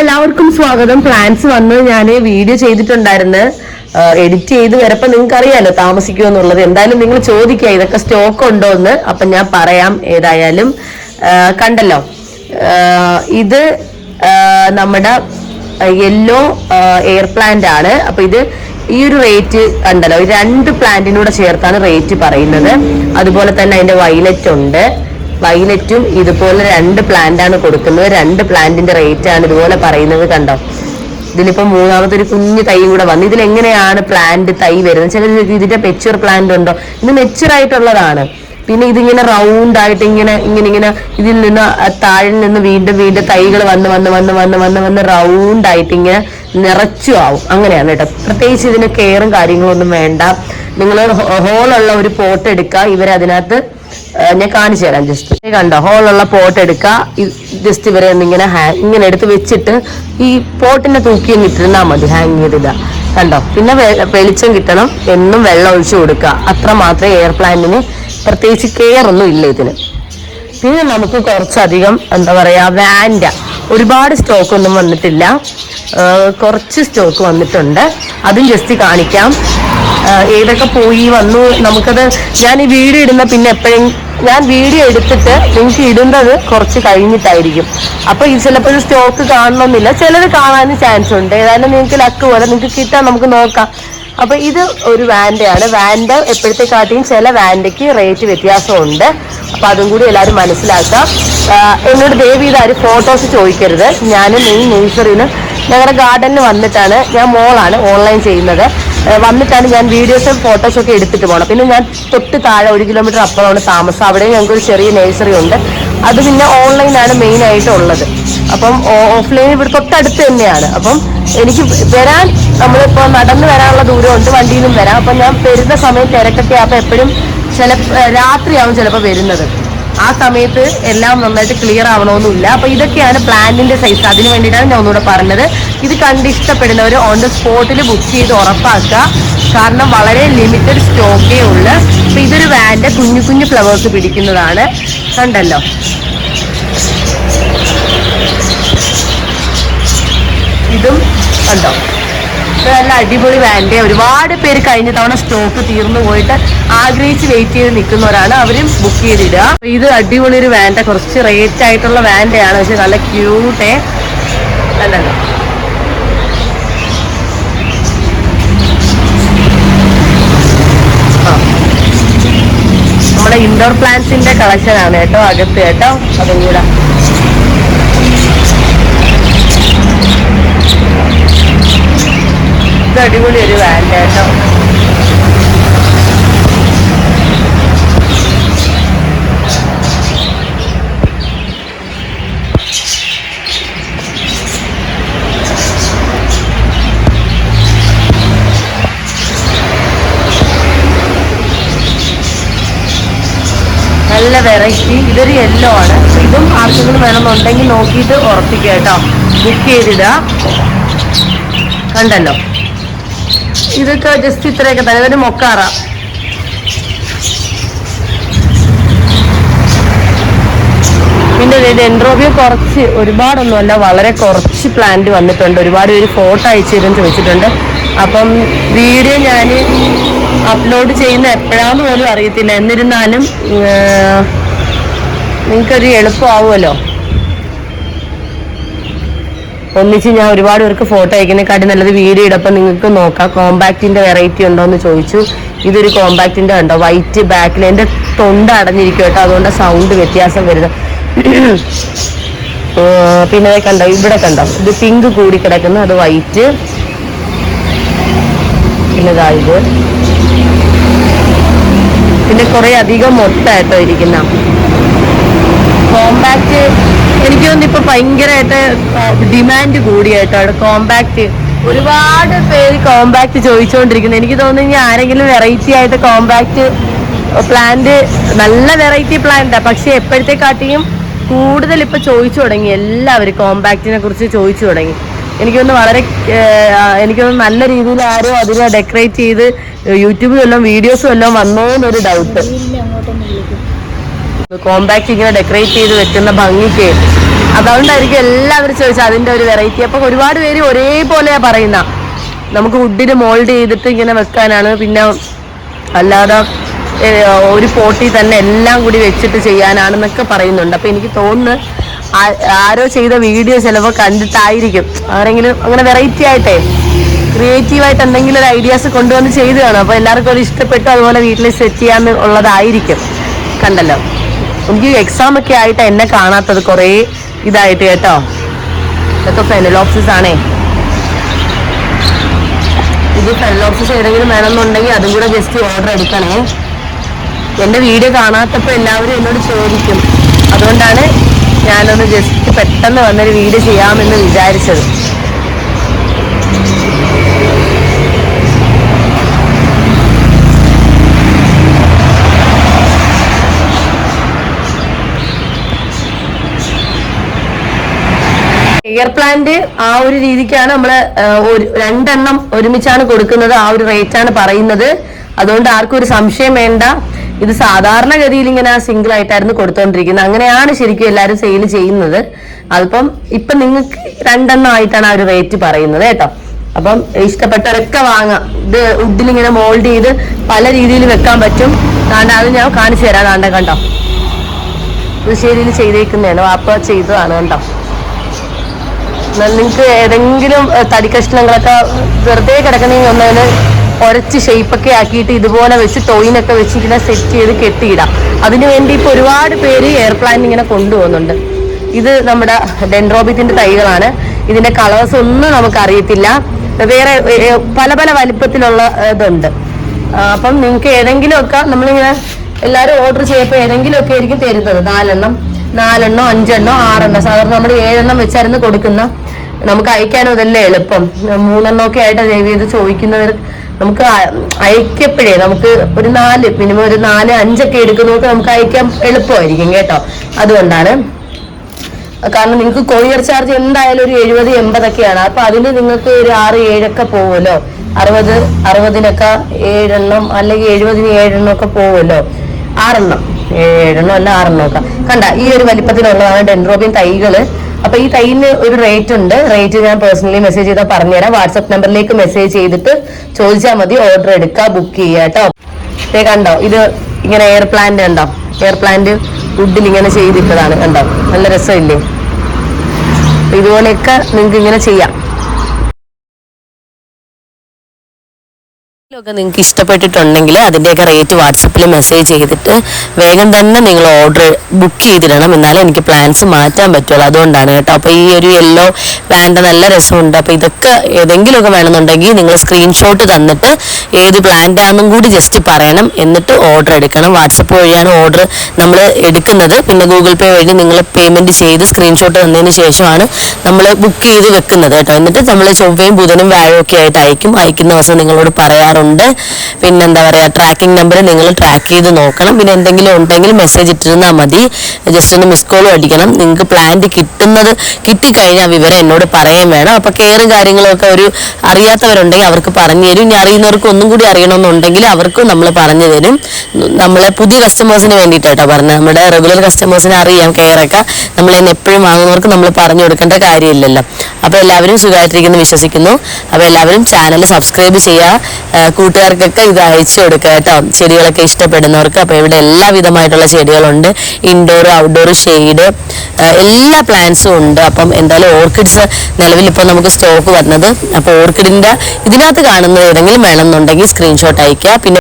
എല്ലാവർക്കും സ്വാഗതം. പ്ലാൻസ് വന്ന് ഞാൻ വീഡിയോ ചെയ്തിട്ടുണ്ടായിരുന്നു. എഡിറ്റ് ചെയ്ത് വരപ്പോ നിങ്ങൾക്ക് അറിയാലോ താമസിക്കുമോ എന്നുള്ളത്. എന്തായാലും നിങ്ങൾ ചോദിക്കുക ഇതൊക്കെ സ്റ്റോക്ക് ഉണ്ടോ എന്ന്. അപ്പൊ ഞാൻ പറയാം ഏതായാലും. കണ്ടല്ലോ. ഇത് നമ്മുടെ യെല്ലോ എയർ പ്ലാന്റ് ആണ്. അപ്പൊ ഇത് ഈ ഒരു റേറ്റ് കണ്ടല്ലോ. രണ്ട് പ്ലാന്റിനൂടെ ചേർത്താണ് റേറ്റ് പറയുന്നത്. അതുപോലെ തന്നെ അതിന്റെ വയലറ്റ് ഉണ്ട്. വൈലറ്റും ഇതുപോലെ രണ്ട് പ്ലാന്റ് ആണ് കൊടുക്കുന്നത്. രണ്ട് പ്ലാന്റിന്റെ റേറ്റ് ആണ് ഇതുപോലെ പറയുന്നത് കണ്ടോ? ഇതിലിപ്പോ മൂന്നാമത്തെ ഒരു കുഞ്ഞു തൈ കൂടെ വന്നു. ഇതിൽ എങ്ങനെയാണ് പ്ലാന്റ് തൈ വരുന്നത്? ചില ഇതിന്റെ മെച്ചുവർ പ്ലാന്റ് ഉണ്ടോ? ഇത് മെച്ചുർ ആയിട്ടുള്ളതാണ്. പിന്നെ ഇതിങ്ങനെ റൗണ്ട് ആയിട്ട് ഇങ്ങനെ ഇങ്ങനെ ഇങ്ങനെ ഇതിൽ നിന്ന് താഴിൽ നിന്ന് വീണ്ടും വീണ്ടും തൈകൾ വന്ന് വന്ന് വന്ന് വന്ന് വന്ന് വന്ന് റൗണ്ട് ആയിട്ട് ഇങ്ങനെ നിറച്ചു ആവും. അങ്ങനെയാണ് കേട്ടോ. പ്രത്യേകിച്ച് ഇതിന് കെയറും കാര്യങ്ങളൊന്നും വേണ്ട. നിങ്ങൾ ഹോളുള്ള ഒരു പോട്ട് എടുക്കുക. ഇവരതിനകത്ത് ഞാൻ കാണിച്ചു തരാം ജസ്റ്റ് കണ്ടോ ഹോളുള്ള പോട്ട് എടുക്കുക ജസ്റ്റ് ഇവരെ ഇങ്ങനെ ഹാ ഇങ്ങനെ എടുത്ത് വെച്ചിട്ട് ഈ പോട്ടിനെ തൂക്കി ഇട്ടിരുന്നാൽ മതി ഹാങ് ചെയ്തിടുക കണ്ടോ? പിന്നെ വെളിച്ചം കിട്ടണം എന്നും വെള്ളം ഒഴിച്ചു കൊടുക്കുക അത്ര മാത്രമേ എയർ പ്ലാന്റിന് പ്രത്യേകിച്ച് കെയർ ഒന്നും ഇല്ല ഇതിന്. പിന്നെ നമുക്ക് കുറച്ചധികം എന്താ പറയുക വാൻഡ ഒരുപാട് സ്റ്റോക്ക് ഒന്നും വന്നിട്ടില്ല. കുറച്ച് സ്റ്റോക്ക് വന്നിട്ടുണ്ട്. അതും ജസ്റ്റ് കാണിക്കാം. ഏതൊക്കെ പോയി വന്നു നമുക്കത് ഞാൻ ഈ വീഡിയോ ഇടുന്ന പിന്നെ എപ്പോഴും ഞാൻ വീഡിയോ എടുത്തിട്ട് നിങ്ങൾക്ക് ഇടുന്നത് കുറച്ച് കഴിഞ്ഞിട്ടായിരിക്കും. അപ്പൊ ഈ ചിലപ്പോൾ സ്റ്റോക്ക് കാണണമെന്നില്ല. ചിലത് കാണാനും ചാൻസ് ഉണ്ട്. ഏതായാലും നിങ്ങൾക്ക് ലക്ക് പോലെ നിങ്ങൾക്ക് കിട്ടാൻ നമുക്ക് നോക്കാം. അപ്പൊ ഇത് ഒരു വാൻഡയാണ് വാൻഡ എപ്പോഴത്തെക്കാട്ടിയും ചില വാൻഡയ്ക്ക് റേറ്റ് വ്യത്യാസമുണ്ട്. അപ്പൊ അതും കൂടി എല്ലാവരും മനസ്സിലാക്കാം. എന്നോട് ദയവ് ചെയ്ത് ഫോട്ടോസ് ചോദിക്കരുത്. ഞാൻ മെയിൻ നേഴ്സറിയിൽ ഞങ്ങളുടെ ഗാർഡനിൽ വന്നിട്ടാണ് ഞാൻ മോളാണ് ഓൺലൈൻ ചെയ്യുന്നത്. വന്നിട്ടാണ് ഞാൻ വീഡിയോസും ഫോട്ടോസും ഒക്കെ എടുത്തിട്ട് പോകണം പിന്നെ ഞാൻ തൊട്ട് താഴെ ഒരു കിലോമീറ്റർ അപ്പുറമാണ് താമസം. അവിടെ ഞങ്ങൾക്ക് ഒരു ചെറിയ നേഴ്സറി ഉണ്ട്. അത് പിന്നെ ഓൺലൈനാണ് മെയിൻ ആയിട്ട് ഉള്ളത് അപ്പം ഓഫ്ലൈൻ ഇവിടെ തൊട്ടടുത്ത് തന്നെയാണ്. അപ്പം എനിക്ക് വരാൻ നമ്മളിപ്പോ നടന്നു വരാനുള്ള ദൂരം ദൂരമുണ്ട് വണ്ടിയിലും വരാം. അപ്പം ഞാൻ വരുന്ന സമയം തിരക്കൊക്കെ ആകുമ്പോൾ എപ്പോഴും ചില രാത്രിയാവും ചിലപ്പോൾ വരുന്നത്. ആ സമയത്ത് എല്ലാം നന്നായിട്ട് ക്ലിയർ ആവണമെന്നില്ല. അപ്പൊ ഇതൊക്കെയാണ് പ്ലാന്റിന്റെ സൈസ് അതിന് വേണ്ടിയിട്ടാണ് ഞാൻ ഒന്നുകൂടെ പറഞ്ഞത്. ഇത് കണ്ട് ഇഷ്ടപ്പെടുന്നവർ ഓൺ ദ സ്പോട്ടിൽ ബുക്ക് ചെയ്ത് ഉറപ്പാക്കുക. കാരണം വളരെ ലിമിറ്റഡ് സ്റ്റോക്കേ ഉള്ളു. അപ്പൊ ഇതൊരു വാന്റെ കുഞ്ഞു കുഞ്ഞു ഫ്ലവേഴ്സ് പിടിക്കുന്നതാണ്. കണ്ടല്ലോ? ഇതും കണ്ടോ? ഇത് നല്ല അടിപൊളി വാൻഡേ ഒരുപാട് പേര് കഴിഞ്ഞ തവണ സ്റ്റോക്ക് തീർന്നു പോയിട്ട് ആഗ്രഹിച്ച് വെയിറ്റ് ചെയ്ത് നിൽക്കുന്നവരാണ് അവരും ബുക്ക് ചെയ്തിടുക. ഇത് അടിപൊളി ഒരു വാൻഡ കുറച്ച് റേറ്റ് ആയിട്ടുള്ള വാൻഡയാണ് പക്ഷെ നല്ല ക്യൂട്ടേ അല്ലല്ലോ നമ്മുടെ ഇൻഡോർ പ്ലാന്റ്സിന്റെ കളക്ഷൻ ആണ് കേട്ടോ അകത്ത് കേട്ടോ. അതും കൂടെ. ഇത് അടിപൊളി ഒരു വാൻഡ് കേട്ടോ. നല്ല വെറൈറ്റി ഇതൊരു യെല്ലോ ആണ്. ഇതും ആർക്കെങ്കിലും വേണമെന്നുണ്ടെങ്കിൽ നോക്കിയിട്ട് ഉറപ്പിക്കുക കേട്ടോ. ബുക്ക് ചെയ്തിടുക. കണ്ടല്ലോ? ഇതൊക്കെ ജസ്റ്റ് ഇത്രയൊക്കെ തന്നെ. ഇതൊരു മൊക്കാറ. പിന്നെ ഡെൻഡ്രോബിയോ കുറച്ച് ഒരുപാടൊന്നുമല്ല വളരെ കുറച്ച് പ്ലാന്റ് വന്നിട്ടുണ്ട്. ഒരുപാട് പേര് ഫോട്ടോ അയച്ചു തരും ചോദിച്ചിട്ടുണ്ട്. അപ്പം വീഡിയോ ഞാൻ അപ്ലോഡ് ചെയ്യുന്ന എപ്പോഴാന്ന് പോലും അറിയത്തില്ല. എന്നിരുന്നാലും നിങ്ങൾക്കൊരു എളുപ്പമാവുമല്ലോ. ഒന്നിച്ച് ഞാൻ ഒരുപാട് പേർക്ക് ഫോട്ടോ അയക്കുന്നതിനെക്കാട്ടി നല്ലത് വീഡിയോ ഇടപ്പം നിങ്ങൾക്ക് നോക്കാം. കോമ്പാക്റ്റിന്റെ വെറൈറ്റി ഉണ്ടോ എന്ന് ചോദിച്ചു. ഇതൊരു കോമ്പാക്റ്റിന്റെ ഉണ്ടോ വൈറ്റ് ബാക്കിൽ എന്റെ തൊണ്ട അടഞ്ഞിരിക്കും കേട്ടോ. അതുകൊണ്ട് സൗണ്ട് വ്യത്യാസം വരുന്നത് പിന്നെ കണ്ടോ? ഇവിടെ കണ്ടോ? ഇത് പിങ്ക് കൂടി കിടക്കുന്നു. അത് വൈറ്റ് പിന്നെ ഇത് പിന്നെ കുറെ അധികം മൊട്ടായിട്ടോ ഇരിക്കുന്ന. കോമ്പാക്ട് എനിക്ക് തോന്നുന്നു ഇപ്പൊ ഭയങ്കരമായിട്ട് ഡിമാൻഡ് കൂടിയായിട്ടാണ് കോമ്പാക്ട് ഒരുപാട് പേര് കോമ്പാക്ട് ചോദിച്ചുകൊണ്ടിരിക്കുന്നത് എനിക്ക് തോന്നുന്നു ഇനി ആരെങ്കിലും വെറൈറ്റി ആയിട്ട് കോമ്പാക്ട് പ്ലാന്റ് നല്ല വെറൈറ്റി പ്ലാന്റാ പക്ഷെ എപ്പോഴത്തെക്കാട്ടിയും കൂടുതൽ ഇപ്പൊ ചോദിച്ചു തുടങ്ങി. എല്ലാവരും കോമ്പാക്റ്റിനെ കുറിച്ച് ചോദിച്ചു തുടങ്ങി. എനിക്കൊന്ന് വളരെ എനിക്കൊന്ന് നല്ല രീതിയിൽ ആരോ അതിനെ ഡെക്കറേറ്റ് ചെയ്ത് യൂട്യൂബിൽ വല്ലതും വീഡിയോസും എല്ലാം വന്നോ എന്നൊരു ഡൗട്ട് കോമ്പാക്ട് ഇങ്ങനെ ഡെക്കറേറ്റ് ചെയ്ത് വെക്കുന്ന ഭംഗിക്ക്. അതുകൊണ്ടായിരിക്കും എല്ലാവരും ചോദിച്ചത് അതിന്റെ ഒരു വെറൈറ്റി അപ്പൊ ഒരുപാട് പേര് ഒരേപോലെയാ പറയുന്ന. നമുക്ക് വുഡിന് മോൾഡ് ചെയ്തിട്ട് ഇങ്ങനെ വെക്കാനാണ്. പിന്നെ അല്ലാതെ ഒരു പോട്ടി തന്നെ എല്ലാം കൂടി വെച്ചിട്ട് ചെയ്യാനാണെന്നൊക്കെ പറയുന്നുണ്ട്. അപ്പൊ എനിക്ക് തോന്നുന്നു ആരോ ചെയ്ത വീഡിയോ ചിലപ്പോൾ കണ്ടിട്ടായിരിക്കും. ആരെങ്കിലും അങ്ങനെ വെറൈറ്റി ആയിട്ടേ ക്രിയേറ്റീവായിട്ട് എന്തെങ്കിലും ഒരു ഐഡിയാസ് കൊണ്ടുവന്ന് ചെയ്തു കാണും. അപ്പോൾ എല്ലാവർക്കും അത് ഇഷ്ടപ്പെട്ടു അതുപോലെ വീട്ടിൽ സെറ്റ് ചെയ്യാൻ ഉള്ളതായിരിക്കും. കണ്ടല്ലോ. എനിക്ക് എക്സാം ഒക്കെ ആയിട്ട് എന്നെ കാണാത്തത് കുറേ ഇതായിട്ട് കേട്ടോ. ഇതൊക്കെ ഫെനലോപ്സിസ് ആണേ. ഇത് ഫെനലോപ്സിസ് ഏതെങ്കിലും വേണമെന്നുണ്ടെങ്കിൽ അതും കൂടെ ജസ്റ്റ് ഓർഡർ എടുക്കണേ. എന്റെ വീഡിയോ കാണാത്തപ്പോൾ എല്ലാവരും എന്നോട് ചോദിക്കും. അതുകൊണ്ടാണ് ഞാനൊന്ന് ജസ്റ്റ് പെട്ടെന്ന് വന്നൊരു വീഡിയോ ചെയ്യാമെന്ന് വിചാരിച്ചത്. എയർ പ്ലാന്റ് ആ ഒരു രീതിക്കാണ് നമ്മൾ രണ്ടെണ്ണം ഒരുമിച്ചാണ് കൊടുക്കുന്നത്. ആ ഒരു റേറ്റ് ആണ് പറയുന്നത്. അതുകൊണ്ട് ആർക്കും ഒരു സംശയം വേണ്ട. ഇത് സാധാരണഗതിയിൽ ഇങ്ങനെ സിംഗിൾ ആയിട്ടായിരുന്നു കൊടുത്തോണ്ടിരിക്കുന്നത്. അങ്ങനെയാണ് ശരിക്കും എല്ലാവരും സെയിൽ ചെയ്യുന്നത്. അതിപ്പം ഇപ്പൊ നിങ്ങൾക്ക് രണ്ടെണ്ണം ആയിട്ടാണ് ആ ഒരു റേറ്റ് പറയുന്നത് കേട്ടോ. അപ്പം ഇഷ്ടപ്പെട്ടവരൊക്കെ വാങ്ങാം. ഇത് വുഡിൽ ഇങ്ങനെ മോൾഡ് ചെയ്ത് പല രീതിയിൽ വെക്കാൻ പറ്റും. താണ്ട അത് ഞാൻ കാണിച്ചു തരാം താണ്ട കണ്ടോ? കൃഷിയിൽ ചെയ്തേക്കുന്നതാണ്. വാപ്പ ചെയ്തതാണ് കണ്ടോ? നിങ്ങൾക്ക് ഏതെങ്കിലും ഏഹ്, തടി കഷ്ണങ്ങളൊക്കെ വെറുതെ കിടക്കണമെങ്കിൽ ഒന്നതിന് ഉരച്ച് ഷേപ്പൊക്കെ ആക്കിയിട്ട് ഇതുപോലെ വെച്ച് ടോയിനൊക്കെ വെച്ച് ഇങ്ങനെ സെറ്റ് ചെയ്ത് കെട്ടിയിടാം. അതിനു വേണ്ടി ഇപ്പോൾ ഒരുപാട് പേര് എയർ പ്ലാന്റ് ഇങ്ങനെ കൊണ്ടുപോകുന്നുണ്ട്. ഇത് നമ്മുടെ ഡെൻഡ്രോബിത്തിന്റെ തൈകളാണ്. ഇതിന്റെ കളേഴ്സ് ഒന്നും നമുക്ക് അറിയത്തില്ല. വേറെ പല പല വലിപ്പത്തിലുള്ള ഇതുണ്ട്. അപ്പം നിങ്ങൾക്ക് ഏതെങ്കിലുമൊക്കെ നമ്മളിങ്ങനെ എല്ലാവരും ഓർഡർ ചെയ്യപ്പോൾ ഏതെങ്കിലുമൊക്കെ ആയിരിക്കും തരുന്നത്. നാലെണ്ണം. നാലെണ്ണോ അഞ്ചെണ്ണോ ആറെണ്ണോ. സാധാരണ നമ്മൾ ഏഴെണ്ണം വെച്ചായിരുന്നു കൊടുക്കുന്ന. നമുക്ക് അയക്കാനും ഇതല്ലേ എളുപ്പം. മൂന്നെണ്ണം ഒക്കെ ആയിട്ട് ദേവി ഇത് ചോദിക്കുന്നവർ നമുക്ക് അയക്കപ്പോഴേ നമുക്ക് ഒരു നാല് മിനിമം ഒരു നാല് അഞ്ചൊക്കെ എടുക്കുന്നവർക്ക് നമുക്ക് അയക്കാൻ എളുപ്പമായിരിക്കും കേട്ടോ. അതുകൊണ്ടാണ്. കാരണം നിങ്ങൾക്ക് കൊറിയർ ചാർജ് എന്തായാലും ഒരു എഴുപത് എൺപതൊക്കെയാണ്. അപ്പൊ അതിന് നിങ്ങൾക്ക് ഒരു ആറ് ഏഴൊക്കെ പോവുമല്ലോ അറുപത് അറുപതിനൊക്കെ ഏഴെണ്ണം അല്ലെങ്കിൽ എഴുപതിന് ഏഴെണ്ണം ഒക്കെ പോകുമല്ലോ ആറെണ്ണം. ഏഴെണ്ണം അല്ല ആറെണ്ണം ഒക്കെ. കണ്ട ഈ ഒരു വലിപ്പത്തിലുള്ളതാണ് ഡെൻറോബിൻ തൈകൾ. അപ്പൊ ഈ തൈന് ഒരു റേറ്റ് ഉണ്ട്. റേറ്റ് ഞാൻ പേഴ്സണലി മെസ്സേജ് ചെയ്താൽ പറഞ്ഞുതരാം. വാട്സപ്പ് നമ്പറിലേക്ക് മെസ്സേജ് ചെയ്തിട്ട് ചോദിച്ചാൽ മതി. ഓർഡർ എടുക്കുക ബുക്ക് ചെയ്യുക കേട്ടോ ദേ കണ്ടോ ഇത് ഇങ്ങനെ എയർ പ്ലാന്റ് കണ്ടോ? എയർ പ്ലാന്റ് വുഡിൽ ഇങ്ങനെ ചെയ്തിട്ടതാണ് കണ്ടോ? നല്ല രസമില്ലേ? ഇതുപോലെയൊക്കെ നിങ്ങൾക്ക് ഇങ്ങനെ ചെയ്യാം. ഒക്കെ നിങ്ങൾക്ക് ഇഷ്ടപ്പെട്ടിട്ടുണ്ടെങ്കിൽ അതിന്റെയൊക്കെ റേറ്റ് വാട്സപ്പിൽ മെസ്സേജ് ചെയ്തിട്ട് വേഗം തന്നെ നിങ്ങൾ ഓർഡർ ബുക്ക് ചെയ്തിടണം. എന്നാലേ എനിക്ക് പ്ലാൻസ് മാറ്റാൻ പറ്റുള്ളൂ. അതുകൊണ്ടാണ് കേട്ടോ. അപ്പോൾ ഈ ഒരു യെല്ലോ പ്ലാന്റ് നല്ല രസമുണ്ട്. അപ്പോൾ ഇതൊക്കെ ഏതെങ്കിലുമൊക്കെ വേണമെന്നുണ്ടെങ്കിൽ നിങ്ങൾ സ്ക്രീൻഷോട്ട് തന്നിട്ട് ഏത് പ്ലാന്റ് ആണെന്നും കൂടി ജസ്റ്റ് പറയണം. എന്നിട്ട് ഓർഡർ എടുക്കണം. വാട്സപ്പ് വഴിയാണ് ഓർഡർ നമ്മൾ എടുക്കുന്നത്. പിന്നെ ഗൂഗിൾ പേ വഴി നിങ്ങൾ പേയ്മെന്റ് ചെയ്ത് സ്ക്രീൻഷോട്ട് തന്നതിന് ശേഷമാണ് നമ്മൾ ബുക്ക് ചെയ്ത് വെക്കുന്നത് കേട്ടോ. എന്നിട്ട് നമ്മൾ ചൊവ്വയും ബുധനും വ്യാഴവും ഒക്കെ ആയിട്ട് അയക്കും. അയക്കുന്ന ദിവസം നിങ്ങളോട് പറയാറുണ്ട്. പിന്നെ എന്താ പറയുക ട്രാക്കിംഗ് നമ്പർ നിങ്ങൾ ട്രാക്ക് ചെയ്ത് നോക്കണം. പിന്നെ എന്തെങ്കിലും ഉണ്ടെങ്കിൽ മെസ്സേജ് ഇട്ടിരുന്നാൽ മതി. ജസ്റ്റ് ഒന്ന് മിസ് കോളും അടിക്കണം. നിങ്ങൾക്ക് പ്ലാന്റ് കിട്ടുന്നത് കിട്ടിക്കഴിഞ്ഞാൽ വിവരം എന്നോട് പറയാൻ വേണം. അപ്പോൾ കെയറും കാര്യങ്ങളൊക്കെ ഒരു അറിയാത്തവരുണ്ടെങ്കിൽ അവർക്ക് പറഞ്ഞു തരും. ഇനി അറിയുന്നവർക്ക് ഒന്നും കൂടി അറിയണമെന്നുണ്ടെങ്കിൽ അവർക്കും നമ്മൾ പറഞ്ഞു തരും. നമ്മളെ പുതിയ കസ്റ്റമേഴ്സിന് വേണ്ടിയിട്ടാട്ടോ പറഞ്ഞത്. നമ്മുടെ റെഗുലർ കസ്റ്റമേഴ്സിനെ അറിയാം കെയറൊക്കെ നമ്മൾ ഇന്ന് എപ്പോഴും വാങ്ങുന്നവർക്ക് നമ്മൾ പറഞ്ഞു കൊടുക്കേണ്ട കാര്യമില്ലല്ലോ. അപ്പോൾ എല്ലാവരും സുഖമായിട്ടിരിക്കുന്നു വിശ്വസിക്കുന്നു. അപ്പോൾ എല്ലാവരും ചാനൽ സബ്സ്ക്രൈബ് ചെയ്യുക. കൂട്ടുകാർക്കൊക്കെ ഇത് അയച്ചു കൊടുക്കുക കേട്ടോ. ചെടികളൊക്കെ ഇഷ്ടപ്പെടുന്നവർക്ക് അപ്പോൾ ഇവിടെ എല്ലാവിധമായിട്ടുള്ള ചെടികളുണ്ട്. ഇൻഡോർ ഔട്ട്ഡോർ ഷെയ്ഡ് എല്ലാ പ്ലാന്റ്സും ഉണ്ട്. അപ്പം എന്തായാലും ഓർക്കിഡ്സ് നിലവിൽ ഇപ്പോൾ നമുക്ക് സ്റ്റോക്ക് വന്നത്. അപ്പോൾ ഓർക്കിഡിന്റെ ഇതിനകത്ത് കാണുന്നത് ഏതെങ്കിലും വേണമെന്നുണ്ടെങ്കിൽ സ്ക്രീൻഷോട്ട് അയക്കുക പിന്നെ